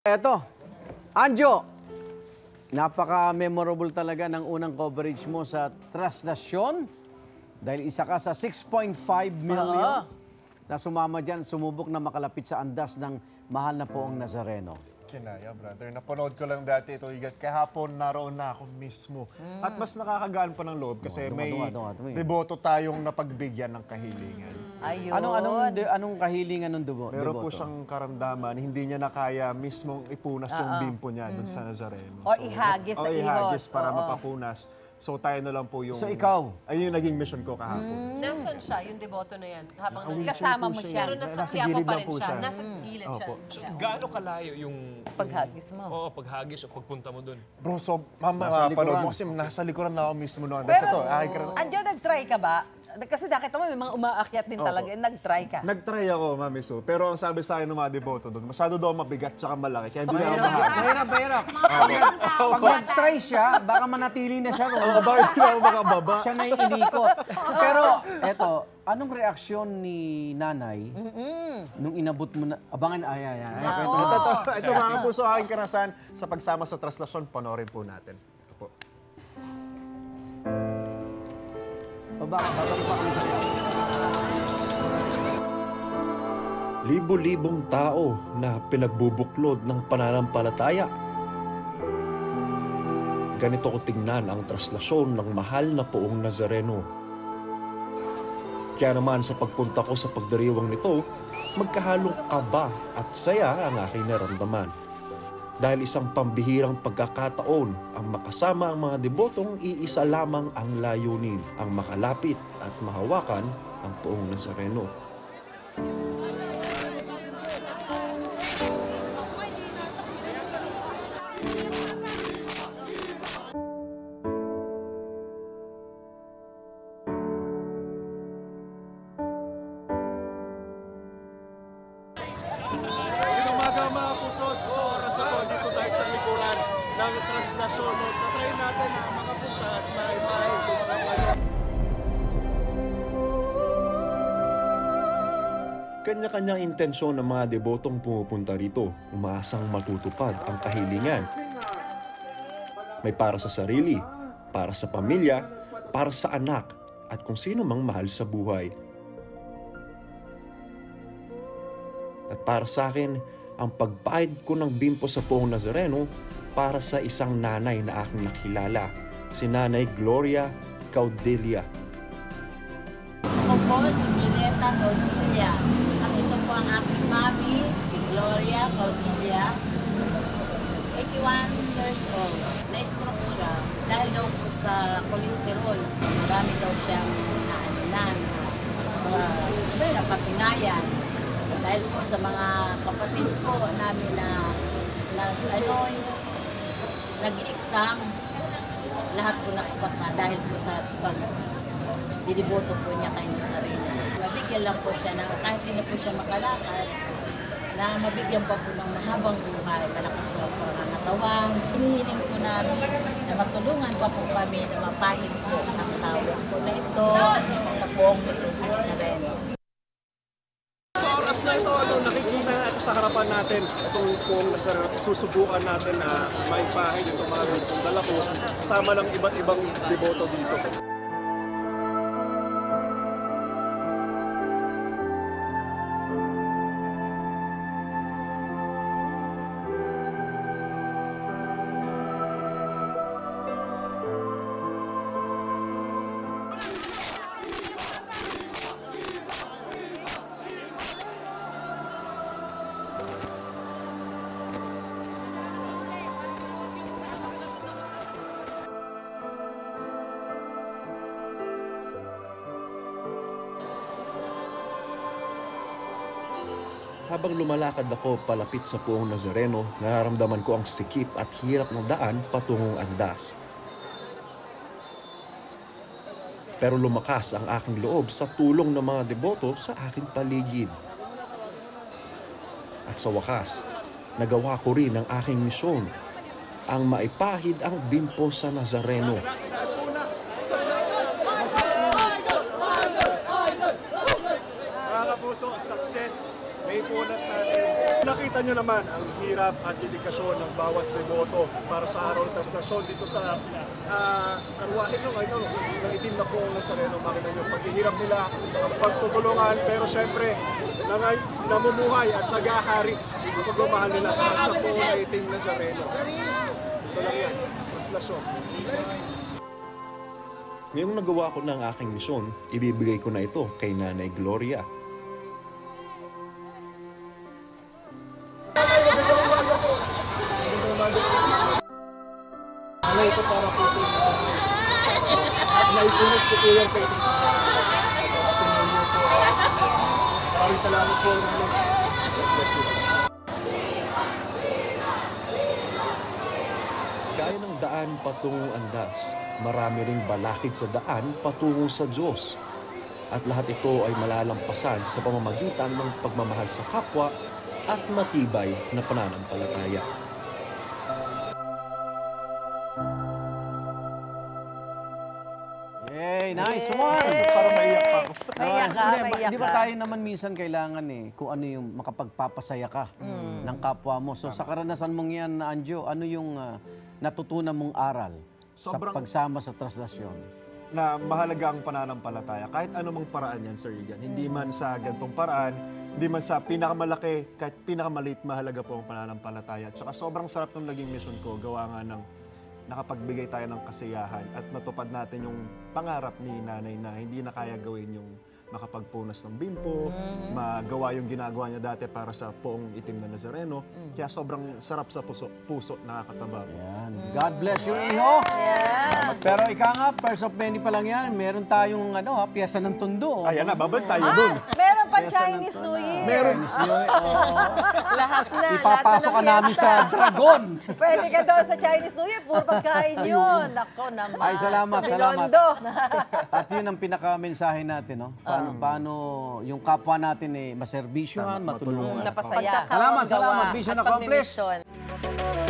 Eto, Anjo, napaka-memorable talaga ng unang coverage mo sa Traslasyon dahil isa ka sa 6.5 million na sumama dyan, sumubok na makalapit sa andas ng mahal na poong Nazareno. Kinaya, brother. Napanood ko lang dati ito, Igat. Kahapon, naroon na ako mismo. At mas nakakagaan pa ng loob kasi Dunga, may dunga, dunga, dunga. deboto tayong napagbigyan ng kahilingan. Ayun. Anong anong de- anong kahilingan ng dugo? Meron po siyang karamdaman, hindi niya na kaya mismong ipunas yung bimpo niya dun sa Nazareno. O ihagis o sa ihagis ihos. para Oo. mapapunas. So tayo na lang po yung... So, ikaw? Ayun yung naging mission ko kahapon. Nasaan siya, yung deboto na yan? Habang Nakawheelchair Kasama po mo siya. Pero nasa, Nasa Quiapo gilid pa lang rin po siya. siya. Nasa gilid siya. Opo. siya. Gaano kalayo yung... Paghagis mo. Oo, paghagis o pagpunta mo dun. Bro, so mama, Nasa mapanood likuran. mo kasi nasa likuran na ako mismo noon. Pero, Basta to, ay, kar- Anjo, nag-try ka ba? Kasi nakita mo, may mga umaakyat din Opo. talaga. eh, Nag-try ka. Nag-try ako, Mami Su. Pero ang sabi sa akin ng mga deboto doon, masyado daw mabigat tsaka malaki. Kaya hindi na ako mahagis. mahirap, mahirap. Pag, nag-try siya, baka manatili na siya Oo, roon. ba, hindi na ako makababa. siya na yung inikot. Pero, eto, anong reaksyon ni nanay nung inabot mo na, abangan, ay, ay, ay, ay, mo. Ito, ito, ito mga puso aking karasan sa pagsama sa traslasyon, panorin po natin. Ito po. Baba, babalik pa kami sa Libo-libong tao na pinagbubuklod ng pananampalataya. Ganito ko tingnan ang traslasyon ng mahal na poong Nazareno. Kaya naman sa pagpunta ko sa pagdiriwang nito, magkahalong kaba at saya ang aking naramdaman. Dahil isang pambihirang pagkakataon ang makasama ang mga debotong iisa lamang ang layunin, ang makalapit at mahawakan ang poong Nazareno. Magandang umaga mga puso. Tayo sa likuran ng traslasyon. Tatry natin na makapunta at maipahin sa mga panood. Kanya-kanyang intensyon ng mga debotong pumupunta rito, umaasang matutupad ang kahilingan. May para sa sarili, para sa pamilya, para sa anak, at kung sino mang mahal sa buhay. At para sa akin, ang pagbayad ko ng bimpo sa poong Nazareno para sa isang nanay na aking nakilala, si Nanay Gloria Caudelia. Ako po si Mileta Caudilla. At ito po ang aking mami, si Gloria Caudilla. 81 years old. Na-stroke siya dahil daw po sa cholesterol. Marami daw siyang naanunan. Uh, napatunayan. Dahil po sa mga kapatid ko namin na nag, ano, nag-exam, lahat po nakapasa dahil po sa pag diniboto po niya kay Nazareno. Mabigyan lang po siya ng, kahit hindi po siya makalakad, na mabigyan pa po ng mahabang buhay, malakas na po ang katawan. Hinihiling po namin na matulungan pa po kami na mapahid po ang tawag po na ito sa poong Jesus Nazareno. Oras na ito, ano, nakikita natin sa harapan natin itong pong nasa susubukan natin na maipahin itong mga ganitong dala kasama ng iba't ibang deboto dito. Habang lumalakad ako palapit sa puong Nazareno, nararamdaman ko ang sikip at hirap ng daan patungong andas. Pero lumakas ang aking loob sa tulong ng mga deboto sa aking paligid. At sa wakas, nagawa ko rin ang aking misyon, ang maipahid ang bimpo sa Nazareno. Kapuso, success may punas natin. Nakita nyo naman ang hirap at dedikasyon ng bawat deboto para sa araw tastasyon dito sa uh, arwahin nyo ngayon, ng itim na pong Nazareno. Makita nyo, paghihirap nila, ang pagtutulungan, pero syempre, nangay, namumuhay at nagahari ang pagmamahal nila para sa pong na itim Nazareno. Ito lang yan, tastasyon. Ngayong nagawa ko ng aking misyon, ibibigay ko na ito kay Nanay Gloria. Naipunas ko po yan sa inyong. Maraming salamat po. God bless you. Gaya ng daan patungong andas, marami ring balakid sa daan patungo sa Diyos. At lahat ito ay malalampasan sa pamamagitan ng pagmamahal sa kapwa at matibay na pananampalataya. Yay, nice one! Para maiyak pa ako. Maiyak ka, Hindi, ba- maiyak Di ba ka. tayo naman minsan kailangan eh, kung ano yung makapagpapasaya ka ng kapwa mo. So sa karanasan mong yan, Anjo, ano yung ah, natutunan mong aral Sobrang- sa pagsama sa translasyon? na mahalaga ang pananampalataya. Kahit anumang paraan yan, Sir Igan. Hindi man sa gantong paraan, hindi man sa pinakamalaki, kahit pinakamaliit, mahalaga po ang pananampalataya. At saka sobrang sarap ng naging mission ko. Gawa nga ng nakapagbigay tayo ng kasiyahan at natupad natin yung pangarap ni nanay na hindi na kaya gawin yung makapagpunas ng bimpo, magawa yung ginagawa niya dati para sa poong itim na Nazareno. Kaya sobrang sarap sa puso, puso nakakataba. Yan. God bless you, Iho! Pero ika nga, first of many pa lang yan. Meron tayong ano, ha, piyesa ng tundo. Ayan na, babal tayo dun. Meron Chinese New Year. Meron. Lahat na. Ipapasok ka lahat na ng namin sa Dragon. Pwede ka daw sa Chinese New Year. Puro pagkain yun. Nako naman. Ay, salamat, Sa salamat. Bilondo. At yun ang pinaka-mensahe natin, no? Paano, paano yung kapwa natin eh, maservisyohan, matulungan. Napasaya. Salamat, salamat. Mission accomplished.